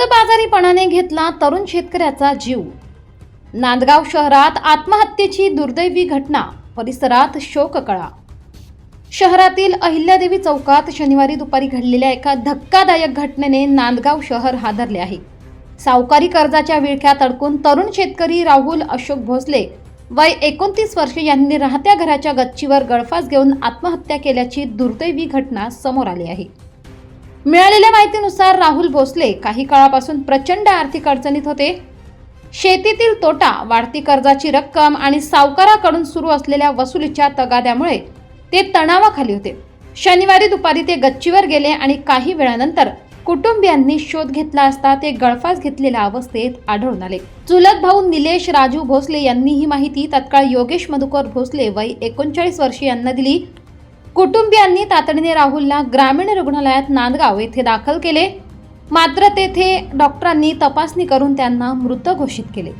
कर्जबाजारीपणाने घेतला तरुण शेतकऱ्याचा जीव. नांदगाव शहरात आत्महत्येची दुर्दैवी घटना परिसरात शोककळा. शहरातील अहिल्यादेवी चौकात शनिवारी दुपारी घडलेल्या एका धक्कादायक घटनेने नांदगाव शहर हादरले आहे. सावकारी कर्जाच्या विळख्यात अडकून तरुण शेतकरी राहुल अशोक भोसले वय एकोणतीस वर्षे यांनी राहत्या घराच्या गच्चीवर गळफास घेऊन आत्महत्या केल्याची दुर्दैवी घटना समोर आली आहे. मिळालेल्या माहितीनुसार राहुल भोसले काही काळापासून प्रचंड आर्थिक अडचणीत होते. शेतीतील तोटा वाढती कर्जाची रक्कम आणि सावकाराकडून सुरू असलेल्या वसुलीच्या तगाद्यामुळे ते तणावाखाली होते. शनिवारी दुपारी ते गच्चीवर गेले आणि काही वेळानंतर कुटुंबियांनी शोध घेतला असता ते गळफास घेतलेल्या अवस्थेत आढळून आले. चुलत भाऊ निलेश राजू भोसले यांनी ही माहिती तत्काळ योगेश मधुकर भोसले वय एकोणचाळीस वर्षे यांना दिली. कुटुंबियांनी तातडीने राहुलला ग्रामीण रुग्णालयात नांदगाव येथे दाखल केले. मात्र तेथे डॉक्टरांनी तपासणी करून त्यांना मृत घोषित केले.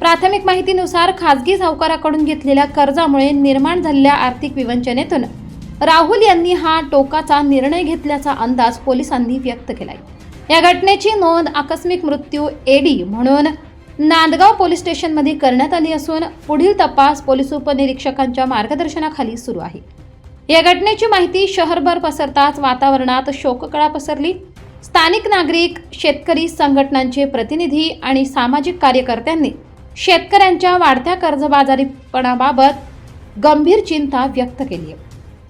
प्राथमिक माहितीनुसार खासगी सावकाराकडून घेतलेल्या कर्जामुळे निर्माण झालेल्या आर्थिक विवंचनेतून राहुल यांनी हा टोकाचा निर्णय घेतल्याचा अंदाज पोलिसांनी व्यक्त केलाय. या घटनेची नोंद आकस्मिक मृत्यू एडी म्हणून नांदगाव पोलीस स्टेशनमध्ये करण्यात आली असून पुढील तपास पोलीस उपनिरीक्षकांच्या मार्गदर्शनाखाली सुरू आहे. या घटनेची माहिती शहरभर पसरताच वातावरणात शोककळा पसरली. स्थानिक नागरिक शेतकरी संघटनांचे प्रतिनिधी आणि सामाजिक कार्यकर्त्यांनी शेतकऱ्यांच्या वाढत्या कर्जबाजारीपणाबाबत गंभीर चिंता व्यक्त केली आहे.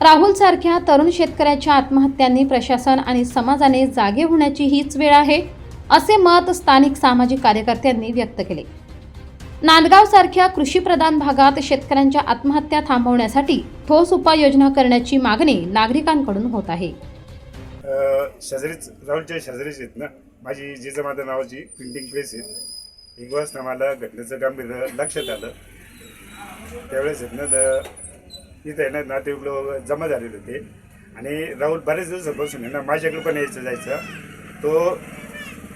राहुल सारख्या तरुण शेतकऱ्याच्या आत्महत्यांनी प्रशासन आणि समाजाने जागे होण्याची हीच वेळ आहे असे मत स्थानिक सामाजिक कार्यकर्त्यांनी व्यक्त केले. नांदगाव सारख्या कृषीप्रधान भागात शेतकऱ्यांच्या आत्महत्या थांबवण्यासाठी ठोस उपाययोजना करण्याची मागणी नागरिकांकडून होत आहे. शेजारीच राहुलच्या शेजारीच आहेत ना? माझी जिजामाता नावाची प्रिंटिंग प्रेस आहे एक वाजता मला घटनेचं गांभीर्य लक्षात आलं. त्यावेळेस आहेत ना तर इथं आहे ना नातेवाईक लोक जमा झालेले होते. आणि राहुल बऱ्याच दिवसापासून आहे ना माझ्याकडे पण यायचं जायचं. तो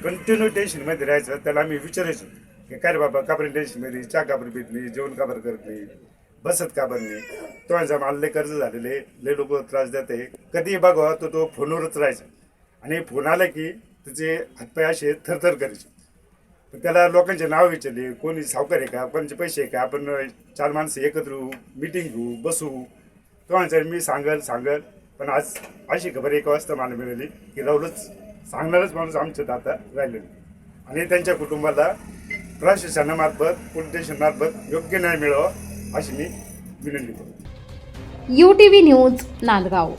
कंटिन्यू टेन्शनमध्ये राहायचं त्याला आम्ही विचारायचो. की काय रे बाबा का बरं टेन्शनमध्ये चहा का बरं पित नाही जेवण का बरं करत नाही बसत का बरं नाही. तो यांचा मानले कर्ज झालेले लय लोक त्रास देत आहे. कधी बघा तो तो फोनवरच राहायचा. आणि फोन आला की त्याचे हातपाय असे थरथर करायचे. पण त्याला लोकांचे नाव विचारले कोणी सावकार आहे का कोणाचे पैसे आहे का आपण चार माणसं एकत्र येऊ मिटिंग घेऊ बसू. तो म्हणचा मी सांगल सांगल. पण आज अशी खबर एक वाजता मला मिळाली की राहुलच सांगणारच माणूस आमच्या आता राहिले आणि त्यांच्या कुटुंबाला प्रशासनामार्फत पोलीस स्टेशनमार्फत योग्य न्याय मिळावा अशी मी विनंती करतो. U T V news Nandgaon.